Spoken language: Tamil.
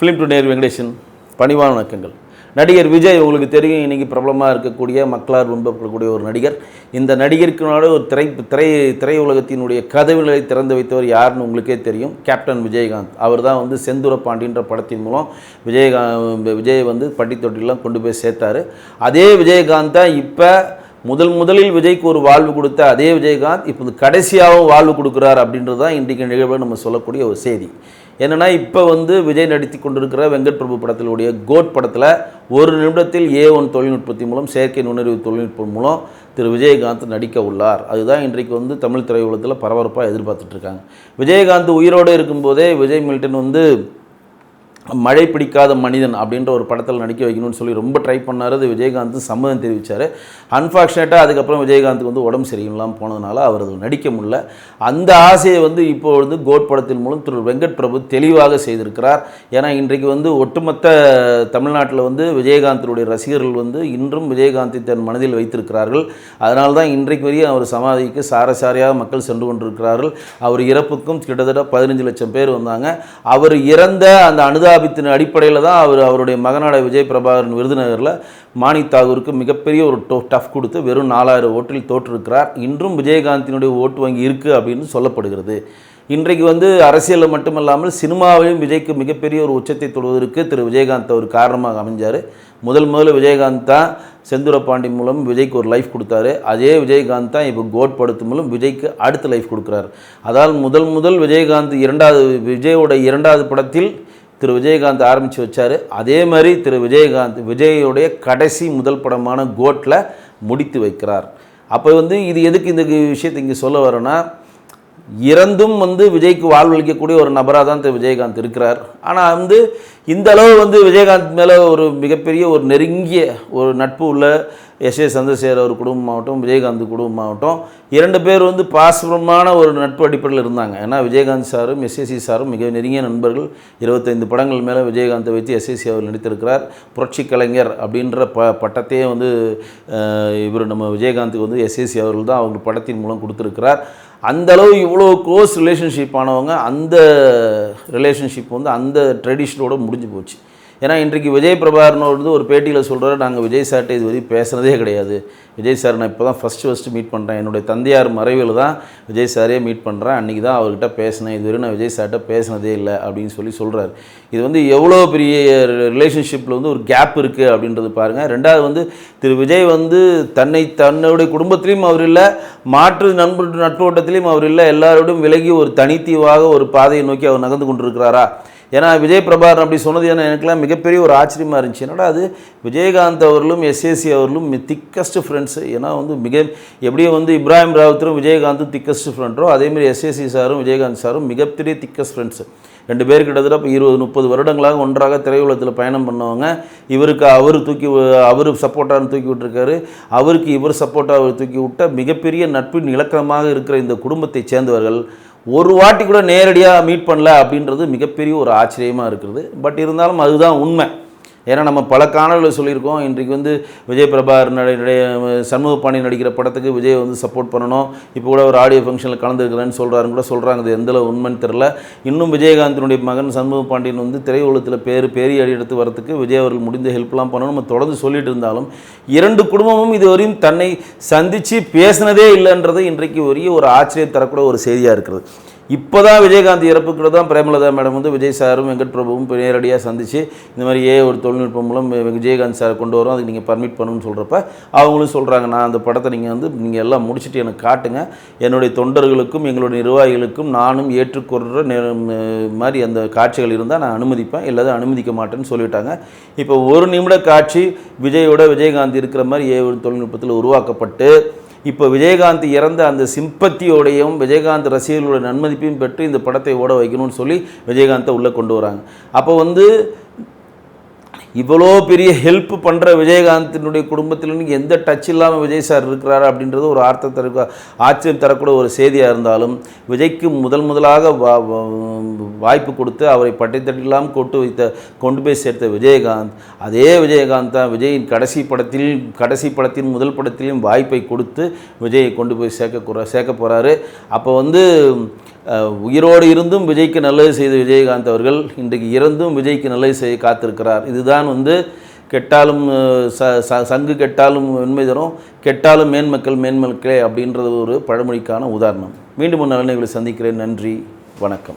ஃபிலிம் டு நேர் பணிவான வணக்கங்கள். நடிகர் விஜய் உங்களுக்கு தெரியும் இன்றைக்கி பிரபலமாக இருக்கக்கூடிய மக்களால் விரும்பப்படக்கூடிய ஒரு நடிகர். இந்த நடிகருக்குனால ஒரு திரை திரை திரையுலகத்தினுடைய கதவுகளை திறந்து வைத்தவர் யாருன்னு உங்களுக்கே தெரியும். கேப்டன் விஜயகாந்த். அவர் தான் வந்து செந்துர பாண்டின்ற படத்தின் மூலம் விஜயகாந்த் விஜய் வந்து பட்டித்தொட்டிலாம் கொண்டு போய் சேர்த்தாரு. அதே விஜயகாந்த் தான் இப்போ முதல் முதலில் விஜய்க்கு ஒரு வாழ்வு கொடுத்த அதே விஜயகாந்த் இப்போ இந்த கடைசியாகவும் வாழ்வு கொடுக்குறார் அப்படின்றது தான் இன்றைக்கு நிகழ்வு நம்ம சொல்லக்கூடிய ஒரு செய்தி. என்னென்னா இப்போ வந்து விஜய் நடித்து கொண்டிருக்கிற வெங்கட் பிரபு படத்தினுடைய கோட் படத்தில் ஒரு நிமிடத்தில் ஏ ஒன் தொழில்நுட்பத்தின் மூலம் செயற்கை நுண்ணறிவு தொழில்நுட்பம் மூலம் திரு விஜயகாந்த் நடிக்க உள்ளார். அதுதான் இன்றைக்கு வந்து தமிழ் திரையுலகத்தில் பரபரப்பாக எதிர்பார்த்துட்ருக்காங்க விஜயகாந்த் உயிரோடு இருக்கும்போதே விஜய் மில்டன் வந்து மழை பிடிக்காத மனிதன் அப்படின்ற ஒரு படத்தில் நடிக்க வைக்கணும்னு சொல்லி ரொம்ப ட்ரை பண்ணார். அது விஜயகாந்த் சம்மதம் தெரிவித்தார் அன்ஃபார்ச்சுனேட்டாக அதுக்கப்புறம் விஜயகாந்துக்கு வந்து உடம்பு சரியில்லாமல் போனதுனால அவர் அது நடிக்க முடியல. அந்த ஆசையை வந்து இப்போ வந்து கோட் படத்தின் மூலம் திரு வெங்கட் பிரபு தெளிவாக செய்திருக்கிறார். ஏன்னா இன்றைக்கு வந்து ஒட்டுமொத்த தமிழ்நாட்டில் வந்து விஜயகாந்தினுடைய ரசிகர்கள் வந்து இன்றும் விஜயகாந்தை தன் மனதில் வைத்திருக்கிறார்கள். அதனால தான் இன்றைக்கு வரையும் அவர் சமாதிக்கு சாரசாரியாக மக்கள் சென்று கொண்டிருக்கிறார்கள். அவர் இறப்புக்கும் கிட்டத்தட்ட பதினஞ்சு லட்சம் பேர் வந்தாங்க. அவர் இறந்த அந்த அனுதாபத்தின் அடிப்படையில் தான் அவர் அவருடைய மகனாட விஜய் பிரபாகரன் விருதுநகரில் மாணிக் தாகூருக்கு மிகப்பெரிய ஒரு டோ டஃப் கொடுத்து வெறும் நாலாயிரம் ஓட்டில் தோற்றிருக்கிறார். இன்றும் விஜயகாந்தினுடைய ஓட்டு வங்கி இருக்குது அப்படின்னு சொல்லப்படுகிறது. இன்றைக்கு வந்து அரசியலில் மட்டுமல்லாமல் சினிமாவிலும் விஜய்க்கு மிகப்பெரிய ஒரு உச்சத்தை தொடுவதற்கு திரு விஜயகாந்த் ஒரு காரணமாக அமைஞ்சார். முதல் முதல்ல விஜயகாந்த் தான் செந்துரப்பாண்டி மூலம் விஜய்க்கு ஒரு லைஃப் கொடுத்தாரு. அதே விஜயகாந்த் தான் இப்போ கோட் படுத்து மூலம் விஜய்க்கு அடுத்த லைஃப் கொடுக்குறாரு. அதால் முதல் முதல் விஜயகாந்த் இரண்டாவது விஜயோட இரண்டாவது படத்தில் திரு விஜயகாந்த் ஆரம்பித்து வச்சார். அதே மாதிரி திரு விஜயகாந்த் விஜயுடைய கடைசி முதல் படமான கோட்டில் முடித்து வைக்கிறார். அப்போ வந்து இது எதுக்கு இந்த விஷயத்தை இங்கே சொல்ல வரேன்னா இறந்தும் வந்து விஜய்க்கு வாழ்வளிக்கக்கூடிய ஒரு நபராக தான் திரு விஜயகாந்த் இருக்கிறார். ஆனால் வந்து இந்த அளவு வந்து விஜயகாந்த் மேலே ஒரு மிகப்பெரிய ஒரு நெருங்கிய ஒரு நட்பு உள்ள எஸ் ஏ சந்திரசேகர் அவர் குடும்பமாகட்டும் விஜயகாந்த் குடும்பமாகட்டும் இரண்டு பேர் வந்து பாசமான ஒரு நட்பு அடிப்படையில் இருந்தாங்க. ஏன்னா விஜயகாந்த் சாரும் எஸ்எஸ்சி சாரும் மிக நெருங்கிய நண்பர்கள். இருபத்தைந்து படங்கள் மேலே விஜயகாந்தை வைத்து எஸ்எஸ்சி அவர் நடித்திருக்கிறார். புரட்சி கலைஞர் அப்படின்ற ப பட்டத்தையே வந்து இவர் நம்ம விஜயகாந்துக்கு வந்து எஸ்எஸ்சி அவர்கள் தான் அவங்க படத்தின் மூலம் கொடுத்துருக்கிறார். அந்த அளவு இவ்வளோ க்ளோஸ் ரிலேஷன்ஷிப் ஆனவங்க அந்த ரிலேஷன்ஷிப் வந்து அந்த ட்ரெடிஷனோட முடிஞ்சு போச்சு. ஏன்னா இன்றைக்கு விஜய் பிரபாகரன் வந்து ஒரு பேட்டியில் சொல்கிறார் நாங்கள் விஜய் சார்ட்ட இது வரைக்கும் பேசுனதே கிடையாது. விஜய் சார் நான் இப்போ தான் ஃபஸ்ட்டு ஃபஸ்ட்டு மீட் பண்ணுறேன் என்னுடைய தந்தையார் மறைவில் தான் விஜய் சாரே மீட் பண்ணுறேன் அன்றைக்கி தான் அவர்கிட்ட பேசினேன். இதுவரை நான் விஜய் சார்ட்ட பேசினதே இல்லை அப்படின்னு சொல்லி சொல்கிறார் இது வந்து எவ்வளோ பெரிய ரிலேஷன்ஷிப்பில் வந்து ஒரு கேப் இருக்குது அப்படின்றது பாருங்கள் ரெண்டாவது வந்து திரு விஜய் வந்து தன்னை தன்னுடைய குடும்பத்திலையும் அவர் இல்லை மாற்று நண்பர் நட்பு ஓட்டத்திலையும் அவர் இல்லை. எல்லாரோடும் விலகி ஒரு தனித்தீவாக ஒரு பாதையை நோக்கி அவர் நகர்ந்து கொண்டிருக்கிறாரா? ஏன்னா விஜய் பிரபாகரன் அப்படி சொன்னது ஏன்னா எனக்குலாம் மிகப்பெரிய ஒரு ஆச்சரியமாக இருந்துச்சு. என்னடா அது? விஜயகாந்த் அவர்களும் எஸ்ஏசி அவர்களும் திக்கஸ்ட் ஃப்ரெண்ட்ஸு ஏன்னா வந்து மிக எப்படியோ வந்து இப்ராஹிம் ராவத்தரும் விஜயகாந்தும் திக்கஸ்ட் ஃப்ரெண்டோ அதேமாதிரி எஸ்ஏசி சாரும் விஜயகாந்த் சாரும் மிகப்பெரிய திக்கஸ்ட் ஃப்ரெண்ட்ஸு ரெண்டு பேர் கிட்டத்தட்ட இப்போ இருபது முப்பது வருடங்களாக ஒன்றாக திரையுலகத்தில் பயணம் பண்ணவங்க. இவருக்கு அவர் தூக்கி அவர் சப்போர்ட்டாக தூக்கி விட்டுருக்காரு. அவருக்கு இவர் சப்போர்ட்டாக அவர் தூக்கி விட்ட மிகப்பெரிய நட்பின் இலக்கணமாக இருக்கிற இந்த குடும்பத்தை சேர்ந்தவர்கள் ஒரு வாட்டி கூட நேரடியாக மீட் பண்ணல அப்படின்றது மிகப்பெரிய ஒரு ஆச்சரியமாக இருக்கிறது. பட் இருந்தாலும் அதுதான் உண்மை. ஏன்னா நம்ம பல காணொலியில் சொல்லியிருக்கோம். இன்றைக்கு வந்து விஜய் பிரபாகர் நடைய சண்முக பாண்டி நடிக்கிற படத்துக்கு விஜய் வந்து சப்போர்ட் பண்ணணும். இப்போ கூட ஒரு ஆடியோ ஃபங்க்ஷனில் கலந்துருக்கிறேன்னு சொல்கிறாருன்னு கூட சொல்கிறாங்க அது எந்தளவு உண்மைன்னு தெரில இன்னும் விஜயகாந்தினுடைய மகன் சண்முக பாண்டியன் வந்து திரையுலகத்தில் பேர் பெரிய அடி எடுத்து வரத்துக்கு விஜய் அவர்கள் முடிந்த ஹெல்ப்லாம் பண்ணணும். நம்ம தொடர்ந்து சொல்லிட்டு இருந்தாலும் இரண்டு குடும்பமும் இதுவரையும் தன்னை சந்தித்து பேசினதே இல்லைன்றது இன்றைக்கு ஒரே ஒரு ஆச்சரியம் தரக்கூடிய ஒரு செய்தியாக இருக்கிறது. இப்போ தான் விஜயகாந்த் இறப்புக்குள்ள தான் பிரேமலதா மேடம் வந்து விஜய் சாரும் வெங்கட் பிரபுவும் நேரடியாக சந்தித்து இந்த மாதிரி ஏ ஒரு தொழில்நுட்பம் மூலம் விஜயகாந்த் சார் கொண்டு வரோம். அதுக்கு நீங்கள் பர்மிட் பண்ணணும்னு சொல்கிறப்ப அவங்களும் சொல்கிறாங்க நான் அந்த படத்தை நீங்கள் வந்து நீங்கள் எல்லாம் முடிச்சுட்டு எனக்கு காட்டுங்க. என்னுடைய தொண்டர்களுக்கும் எங்களுடைய நிர்வாகிகளுக்கும் நானும் ஏற்றுக்கொள்கிற நே- மாதிரி அந்த காட்சிகள் இருந்தால் நான் அனுமதிப்பேன். இல்லாத அனுமதிக்க மாட்டேன்னு சொல்லிட்டாங்க. இப்போ ஒரு நிமிட காட்சி விஜயோட விஜயகாந்த் இருக்கிற மாதிரி ஏ ஒரு தொழில்நுட்பத்தில் உருவாக்கப்பட்டு இப்போ விஜயகாந்த் இறந்த அந்த சிம்பத்தியோடையும் விஜயகாந்த் ரசிகர்களோட நன்மதிப்பையும் பெற்று இந்த படத்தை ஓட வைக்கணும்னு சொல்லி விஜயகாந்தை உள்ளே கொண்டு வராங்க. அப்போ வந்து இவ்வளோ பெரிய ஹெல்ப் பண்ணுற விஜயகாந்தினுடைய குடும்பத்தில் எந்த டச் இல்லாமல் விஜய் சார் இருக்கிறாரு அப்படின்றது ஒரு ஆர்த்தம் தர ஆச்சரியம் தரக்கூடிய ஒரு செய்தியாக இருந்தாலும் விஜய்க்கு முதல் முதலாக வா- வாய்ப்பு கொடுத்து அவரை பட்டைத்தட்டில்லாமல் கொண்டு வைத்த கொண்டு போய் சேர்த்த விஜயகாந்த் அதே விஜயகாந்த் தான் விஜயின் கடைசி படத்தில் கடைசி படத்தின் முதல் படத்திலும் வாய்ப்பை கொடுத்து விஜயை கொண்டு போய் சேர்க்க சேர்க்க போகிறாரு அப்போ வந்து உயிரோடு இருந்தும் விஜய்க்கு நல்லது செய்த விஜயகாந்த் அவர்கள் இன்றைக்கு இறந்தும் விஜய்க்கு நல்லது செய்ய காத்திருக்கிறார். இதுதான் வந்து கெட்டாலும் ச ச- சங்கு கெட்டாலும் வெண்மை தரும். கெட்டாலும் மேன்மக்கள் மேன்மக்களே அப்படின்றது ஒரு பழமொழிக்கான உதாரணம். மீண்டும் நலனைகளை நல்ல சந்திக்கிறேன். நன்றி. வணக்கம்.